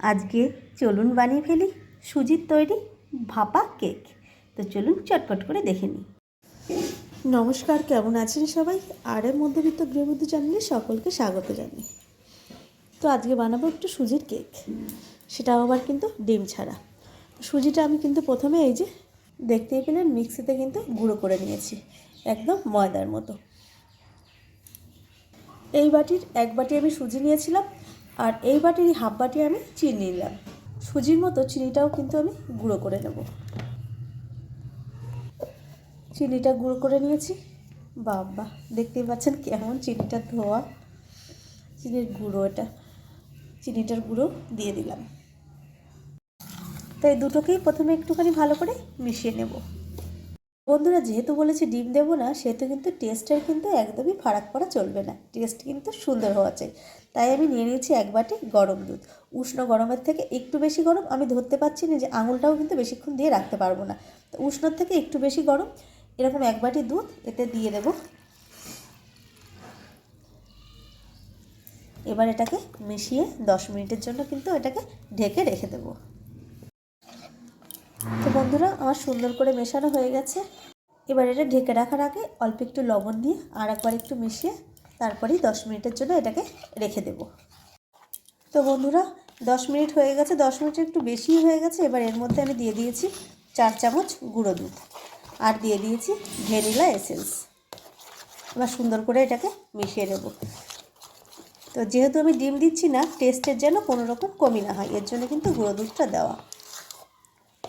আজকে চলুন বানিয়ে ফেলি সুজির তৈরি ভাপা কেক। তো চলুন চটপট করে দেখে নিই। নমস্কার, কেমন আছেন সবাই? আর এর মধ্যবিত্ত গৃহবধূ চ্যানেলে সকলকে স্বাগত জানাই। তো আজকে বানাবো একটু সুজির কেক। সেটাও আবার কিন্তু ডিম ছাড়া। সুজিটা আমি কিন্তু প্রথমে এই যে দেখতেই পেলেন, মিক্সিতে কিন্তু গুঁড়ো করে নিয়েছি, একদম ময়দার মতো। এই বাটির এক বাটি আমি সুজি নিয়েছিলাম আর এই বাটির হাফ বাটি আমি চিনি নিলাম। সুজির মতো চিনিটাও কিন্তু আমি গুঁড়ো করে নেব। চিনিটা গুঁড়ো করে নিয়েছি। বাবা, দেখতেই পাচ্ছেন কেমন চিনিটা ধোয়া। চিনির গুঁড়ো এটা। চিনিটার গুঁড়ো দিয়ে দিলাম। তাই দুটোকেই প্রথমে একটুখানি ভালো করে মিশিয়ে নেব। বন্ধুরা, যেহেতু বলেছি ডিম দেবো না, সেহেতু কিন্তু টেস্টের কিন্তু একদমই ফারাক করা চলবে না। টেস্ট কিন্তু সুন্দর হওয়া চাই। তাই আমি নিয়ে নিয়েছি এক বাটি গরম দুধ। উষ্ণ গরমের থেকে একটু বেশি গরম আমি ধরতে পারছি না যে আঙুলটাও কিন্তু বেশিক্ষণ দিয়ে রাখতে পারব না। তো উষ্ণর থেকে একটু বেশি গরম, এরকম এক বাটি দুধ এতে দিয়ে দেব। এবার এটাকে মিশিয়ে দশ মিনিটের জন্য কিন্তু এটাকে ঢেকে রেখে দেবো। তো বন্ধুরা, আমার সুন্দর করে মেশানো হয়ে গেছে। এবার এটা ঢেকে রাখার আগে অল্প একটু লবণ দিয়ে আর একবার একটু মিশিয়ে তারপরেই দশ মিনিটের জন্য এটাকে রেখে দেব। তো বন্ধুরা, দশ মিনিট হয়ে গেছে। দশ মিনিট একটু বেশি হয়ে গেছে। এবার এর মধ্যে আমি দিয়ে দিয়েছি চার চামচ গুঁড়ো দুধ আর দিয়ে দিয়েছি ভ্যানিলা এসেন্স। এবার সুন্দর করে এটাকে মিশিয়ে নেব। তো যেহেতু আমি ডিম দিচ্ছি না, টেস্টের যেন কোনো রকম কমি না হয়, এর জন্য কিন্তু গুঁড়ো দুধটা দেওয়া।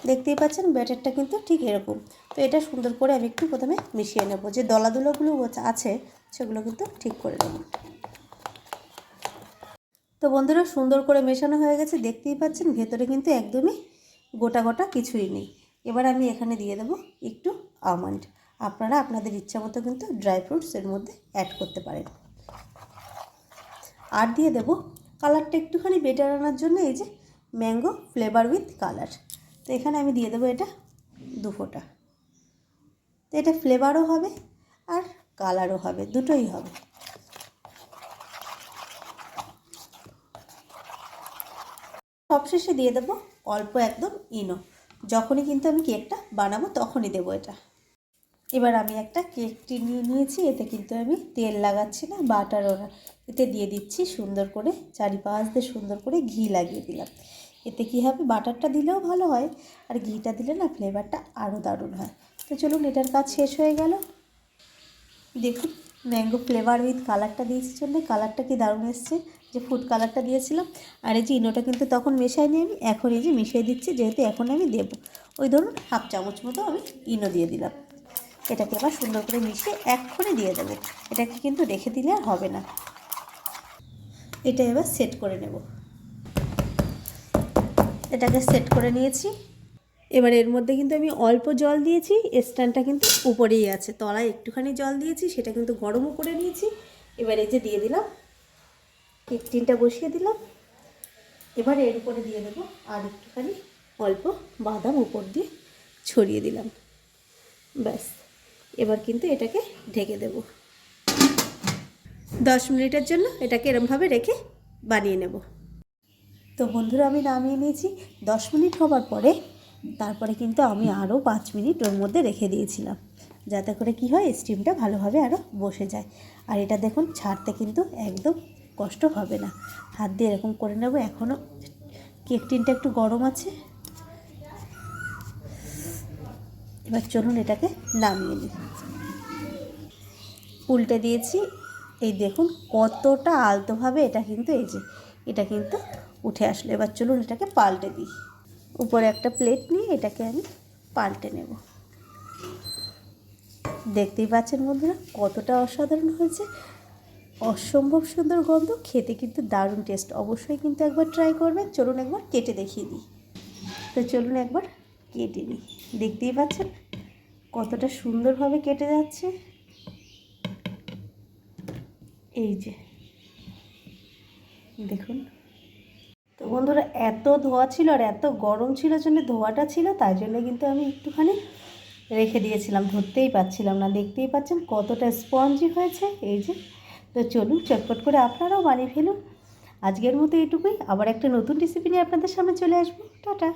দেখতেই পাচ্ছেন, ব্যাটারটা কিন্তু ঠিক এরকম। তো এটা সুন্দর করে আমি একটু প্রথমে মিশিয়ে নেব। যে দলাদুলোগুলো আছে সেগুলো কিন্তু ঠিক করে নেব। তো বন্ধুরা, সুন্দর করে মেশানো হয়ে গেছে। দেখতেই পাচ্ছেন, ভেতরে কিন্তু একদমই গোটা গোটা কিছুই নেই। এবার আমি এখানে দিয়ে দেবো একটু আমন্ড আপনারা আপনাদের ইচ্ছা মতো কিন্তু ড্রাই ফ্রুটস এর মধ্যে অ্যাড করতে পারেন। আর দিয়ে দেবো কালারটা একটুখানি বেটার আনার জন্য এই যে ম্যাঙ্গো ফ্লেভার উইথ কালার তো এখানে আমি দিয়ে দেবো এটা দু ফোঁটা। তো এটা ফ্লেভারও হবে আর কালারও হবে, দুটোই হবে। সবশেষে দিয়ে দেবো অল্প একদম ইনো। যখনই কিন্তু আমি কেকটা বানাবো তখনই দেবো এটা। এবার আমি একটা কেকটি নিয়ে নিয়েছি, এতে কিন্তু আমি তেল লাগাচ্ছি না বাটারও না এতে দিয়ে দিচ্ছি সুন্দর করে চারিপাশ দিয়ে সুন্দর করে ঘি লাগিয়ে দিলাম। এতে কী হবে? বাটারটা দিলেও ভালো হয় আর ঘিটা দিলে না ফ্লেভারটা আরও দারুণ হয়। তো চলুন এটার কাজ শেষ হয়ে গেল। দেখুন ম্যাঙ্গো ফ্লেভার উইথ কালারটা দিয়েছি জন্য কালারটা কি দারুণ এসছে? যে ফুড কালারটা দিয়েছিলাম। আর এই যে ইনোটা কিন্তু তখন মেশাইনি আমি, এখন এই যে মিশিয়ে দিচ্ছি, যেহেতু এখন আমি দেবো। ওই ধরুন হাফ চামচ মতো আমি ইনো দিয়ে দিলাম। এটাকে আবার সুন্দর করে মিশিয়ে এক্ষণে দিয়ে দেবো। এটাকে কিন্তু রেখে দিলে আর হবে না। এটা এবার সেট করে নেব। এটাকে সেট করে নিয়েছি। এবার এর মধ্যে কিন্তু আমি অল্প জল দিয়েছি স্ট্যান্ডটা কিন্তু উপরেই আছে। তলায় একটুখানি জল দিয়েছি, সেটা কিন্তু গরমও করে নিয়েছি। এবার এই যে দিয়ে দিলাম কেক টিনটা বসিয়ে দিলাম। এবার এর উপরে দিয়ে দেবো আর একটুখানি অল্প বাদাম উপর দিয়ে ছড়িয়ে দিলাম। ব্যাস, এবার কিন্তু এটাকে ঢেকে দেব। দশ মিনিটের জন্য এটাকে এরমভাবে রেখে বানিয়ে নেব। তো বন্ধুরা আমি নামিয়ে নিয়েছি। দশ মিনিট হবার পরে, তারপরে কিন্তু আমি আরও পাঁচ মিনিট ওর মধ্যে রেখে দিয়েছিলাম। যাতে করে কি হয় স্টিমটা ভালোভাবে আরও বসে যায়। আর এটা দেখুন, ছাড়তে কিন্তু একদম কষ্ট হবে না। হাত দিয়ে এরকম করে নেব এখনও কেক টিনটা একটু গরম আছে। এবার চলুন এটাকে নামিয়ে নিই। উল্টে দিয়েছি। এই দেখুন, কতটা আলতোভাবে এটা কিন্তু, এই যে, এটা কিন্তু উঠে আসলো। এবার চলুন এটাকে পাল্টে দিই। উপরে একটা প্লেট নিয়ে এটাকে আমি পাল্টে নেব। দেখতেই পাচ্ছেন বন্ধুরা, কতটা অসাধারণ হয়েছে। অসম্ভব সুন্দর গন্ধ, খেতে কিন্তু দারুণ টেস্ট অবশ্যই কিন্তু একবার ট্রাই করবেন। চলুন একবার কেটে দেখিয়ে দিই। তো চলুন একবার কেটে নিই। দেখতেই পাচ্ছেন, কতটা সুন্দরভাবে কেটে যাচ্ছে। এই যে, দেখুন। বন্ধুরা, এত ধোয়া ছিল আর এত গরম ছিল জন্য ধোয়াটা ছিল, তাই জন্য কিন্তু আমি একটুখানি রেখে দিয়েছিলাম, ধরতেই পারছিলাম না। দেখতেই পাচ্ছেন কতটা স্পঞ্জি হয়েছে। এই যে, তো চলুন চটপট করে আপনারাও বানিয়ে ফেলুন। আজকের মতো এটুকুই। আবার একটা নতুন রেসিপি নিয়ে আপনাদের সামনে চলে আসব। টাটা।